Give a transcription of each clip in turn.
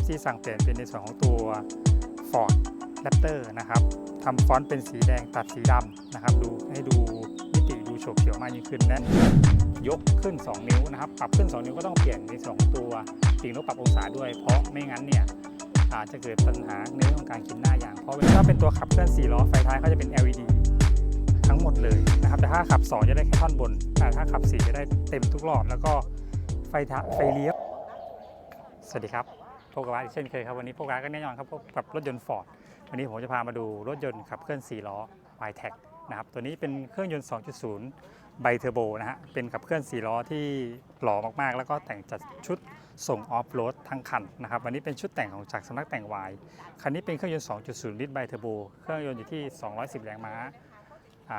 FC สั่งเปลี่ยนเป็นในส่วนของตัว Ford Raptor นะครับทำฟอนต์เป็นสีแดงตัดสีดำนะครับ ดูให้ดูมิติดูโฉบเฉี่ยวมากยิ่งขึ้นและยกขึ้น 2 นิ้วนะครับ ปรับขึ้น 2 นิ้วก็ต้องเปลี่ยนในส่วนของตัวปีกนกปรับองศาด้วย เพราะไม่งั้นเนี่ยอาจจะเกิดปัญหาในเรื่องของการกินหน้ายาง เพราะเวลาเป็นตัวขับเคลื่อน4ล้อไฟท้ายเขาจะเป็น LED ทั้งหมดเลยนะครับ แต่ถ้าขับ 2 จะได้แค่ท่อนบน แต่ถ้าขับ 4 จะได้เต็มทุกรอบ แล้วก็ไฟท้ายไฟเลี้ยว สวัสดีครับ พบกับอาร์ตอีกเช่นเคยครับ วันนี้พวกอาร์ตก็แน่นอนครับพบกับรถยนต์ Ford วันนี้ผมจะพามาดูรถยนต์ขับเคลื่อน 4 ล้อ y t e c นะครับตัวนี้เป็นเครื่องยนต์ 2.0 ไบเทอร์โบนะฮะเป็นขับเคลื่อน 4 ล้อที่หล่อมากๆ แล้วก็แต่งจัดชุดส่งออฟโรดทั้งคันนะครับวันนี้เป็นชุดแต่งของจากสำนักแต่ง Y คันนี้เป็นเครื่องยนต์ 2.0 ลิตรไบเทอร์โบเครื่องยนต์อยู่ที่ 210 แรงม้า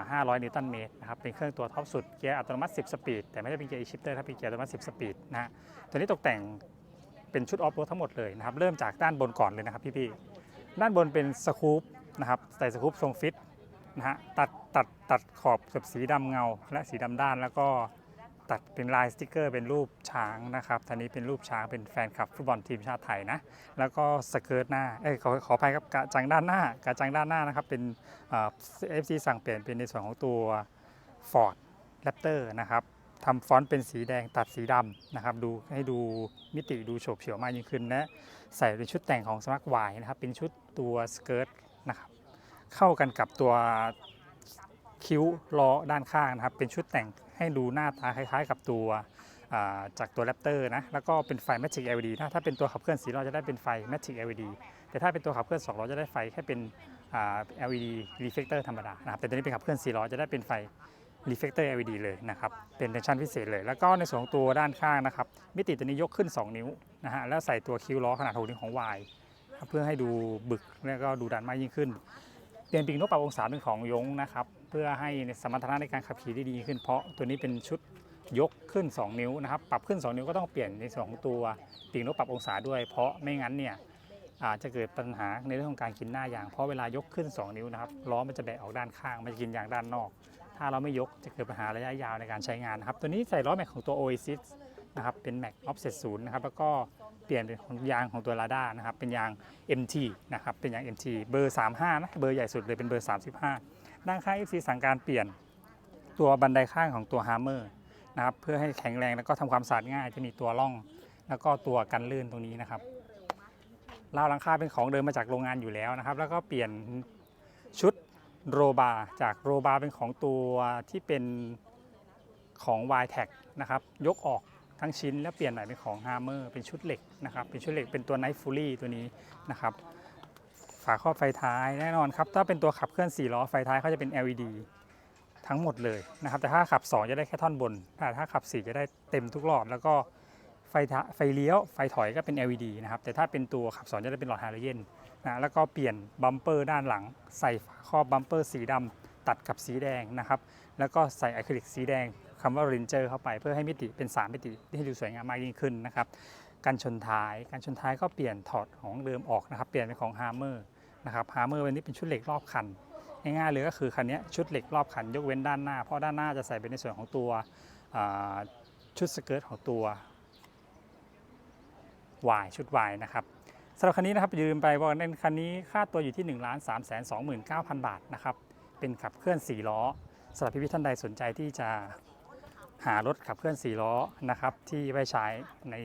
500 นิวตันเมตรนะครับ เป็นเครื่องตัวท็อปสุด เกียร์อัตโนมัติ 10 สปีด แต่ไม่ได้เป็นเกียร์ e-shifter ถ้าเป็นเกียร์อัตโนมัติ 10 สปีดนะฮะ ตัวนี้ตกแต่ง เป็นชุดออฟโรดทั้งหมดเลยนะครับ เริ่มจากด้านบนก่อนเลยนะครับพี่ๆด้านบนเป็นสกู๊ปนะครับใส่สกู๊ปทรงฟิตนะฮะตัดตัดตัดขอบกับสีดำเงา และสีดำด้านแล้วก็ตัดเป็นลายสติกเกอร์เป็นรูปช้างนะครับทีนี้เป็นรูปช้างเป็นแฟนคลับฟุตบอลทีมชาติไทยนะ แล้วก็สเกิร์ตหน้า เอ้ยขอขออภัยครับกระจังด้านหน้ากระจังด้านหน้านะครับ เป็นเอ่อฟซีสั่งเปลี่ยนเป็นในส่วนของตัว Ford Raptor นะครับ ทำฟอนต์เป็นสีแดงตัดสีดำนะครับดูให้ดูมิติดูโฉบเฉี่ยวมากยิ่งขึ้นและใส่เป็นชุดแต่งของสมัครวายนะครับเป็นชุดตัวสเกิร์ตนะครับเข้ากันกับตัวคิ้วล้อด้านข้างนะครับเป็นชุดแต่งให้ดูหน้าตาคล้ายๆ กับตัวาจากตัว Raptor นะแล้วก็เป็นไฟ Magic LED นะถ้าเป็นตัวขับเคลื่อนสีล้อจะได้เป็นไฟ Magic LED แต่ถ้าเป็นตัวขับเคลื่อน2ล้อจะได้ไฟแค่เป็นอ่า LED reflector ธรรมดานะครับแต่ตัวนี้เป็นขับเคลื่อน4ล้อจะได้เป็นไฟ reflector LED เลยนะครับ เป็นเทนชั่นพิเศษเลย แล้วก็ในส่วนของตัวด้านข้างนะครับ มิติตัวนี้ยกขึ้น 2 นิ้วนะฮะ แล้วใส่ตัวคิ้วล้อขนาด6นิ้วของ Y เพื่อให้ดูบึกแล้วก็ดูดันมากยิ่งขึ้น เปลี่ยนปีกนกปรับองศาเป็นของยงนะครับ เพื่อให้สมรรถนะในการขับขี่ได้ดีขึ้น เพราะตัวนี้เป็นชุดยกขึ้น 2 นิ้วนะครับ ปรับขึ้น 2 นิ้วก็ต้องเปลี่ยนในส่วนของตัวปีกนกปรับองศาด้วย เพราะไม่งั้นเนี่ยอาจจะเกิดปัญหาในเรื่องของการกินหน้ายาง เพราะเวลายกขึ้น 2 นิ้วนะครับล้อมันจะแบะออกด้านข้าง มันจะกินยางด้านนอก ถ้าเราไม่ยกจะเกิดปัญหาระยะยาวในการใช้งานนะครับ ตัวนี้ใส่ล้อแม็กของตัว Oasis นะครับ เป็นแม็กออฟเซตศูนย์นะครับ แล้วก็เปลี่ยนเป็นยางของตัว Lada นะครับ เป็นยาง MT นะครับ เป็นยาง MT เบอร์ 35 นะ เบอร์ใหญ่สุดเลยเป็นเบอร์ 35 ด้านข้าง FC สั่งการเปลี่ยนตัวบันไดข้างของตัว Hammer นะครับ เพื่อให้แข็งแรงแล้วก็ทำความสะอาดง่าย จะมีตัวร่อง แล้วก็ตัวกันลื่นตรงนี้นะครับราวหลังคาเป็นของเดิมมาจากโรงงานอยู่แล้วนะครับ แล้วก็เปลี่ยนชุด โรบาจากโรบาเป็นของตัวที่เป็นของ y t e c นะครับยกออกทั้งชิ้นแล้วเปลี่ยนใหม่เป็นของ Hammer เป็นชุดเหล็กนะครับเป็นชุดเหล็กเป็นตัว Night Fury ตัวนี้นะครับฝาครอบไฟท้ายแน่นอนครับถ้าเป็นตัวขับเคลื่อน4ล้อไฟท้ายเขาจะเป็น LED ทั้งหมดเลยนะครับแต่ถ้าขับ 2 จะได้แค่ท่อนบนแต่ถ้าขับ 4 จะได้เต็มทุกรอบ แล้วก็ ไฟไฟเลี้ยว ไฟถอยก็เป็น LED นะครับ แต่ถ้าเป็นตัวขับ2จะได้เป็นหลอดฮาโลเจนนะแล้วก็เปลี่ยนบัมเปอร์ด้านหลัง ใส่ฝาครอบบัมเปอร์สีดำตัดกับสีแดงนะครับ แล้วก็ใส่อะคริลิกสีแดงคำว่า Ranger เข้าไปเพื่อให้มิติเป็น 3 มิติที่ดูสวยงามมากยิ่งขึ้นนะครับกันชนท้ายกันชนท้ายก็เปลี่ยนถอดของเดิมออกนะครับเปลี่ยนเป็นของ Hammer นะครับ Hammer วันนี้เป็นชุดเหล็กรอบคันง่ายๆเลยก็คือคันนี้ชุดเหล็กรอบคันยกเว้นด้านหน้า เพราะด้านหน้าจะใส่เป็นในส่วนของตัวชุดสเกิร์ตของตัว Y ชุด Y นะครับสำหรับคันนี้นะครับอย่าลืมไปว่าในคันนี้ค่าตัวอยู่ที่1 3 2 9 0 0 0บาทนะครับเป็นขับเคลื่อน 4 ล้อสำหรับพี่ๆท่านใดสนใจที่จะหารถขับเคลื่อน 4 ล้อนะครับที่ไว้ใช้ใน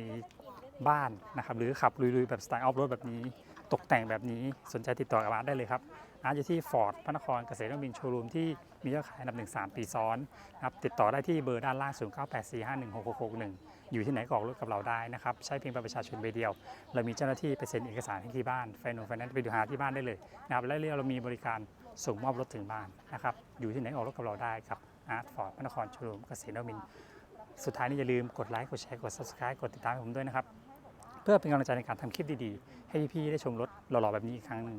บ้านนะครับหรือขับลุยๆแบบสไตล์ออฟโรดแบบนี้ ตกแต่งแบบนี้สนใจติดต่อกับอาได้เลยครับ อาร์ตอยู่ที่ฟอร์ดพระนครเกษตรนวมินทร์โชว์รูมที่มียอดขายอันดับ1 3ปีซ้อนนะครับติดต่อได้ที่เบอร์ด้านล่าง 0 9 8 4 5 1 6 6 6 1 อยู่ที่ไหนก็ออกรถกับเราได้นะครับ ใช้เพียงบัตรประชาชนใบเดียว เรามีเจ้าหน้าที่ไปเซ็นเอกสารให้ที่บ้านไฟนงไฟแนนซ์ไปดูหาที่บ้านได้เลยนะครับและเรามีบริการส่งมอบรถถึงบ้านนะครับอยู่ที่ไหนออกรถกับเราได้กับอาร์ตฟอร์ดพระนครโชว์รูมเกษตรนวมินทร์สุดท้ายนี้อย่าลืมกดไลค์กดแชร์กด subscribe กดติดตามผมด้วยนะครับเพื่อเป็นกำลังใจในการทำคลิปดีๆ ให้พี่ๆได้ชมรถหล่อๆแบบนี้อีกครั้งหนึ่ง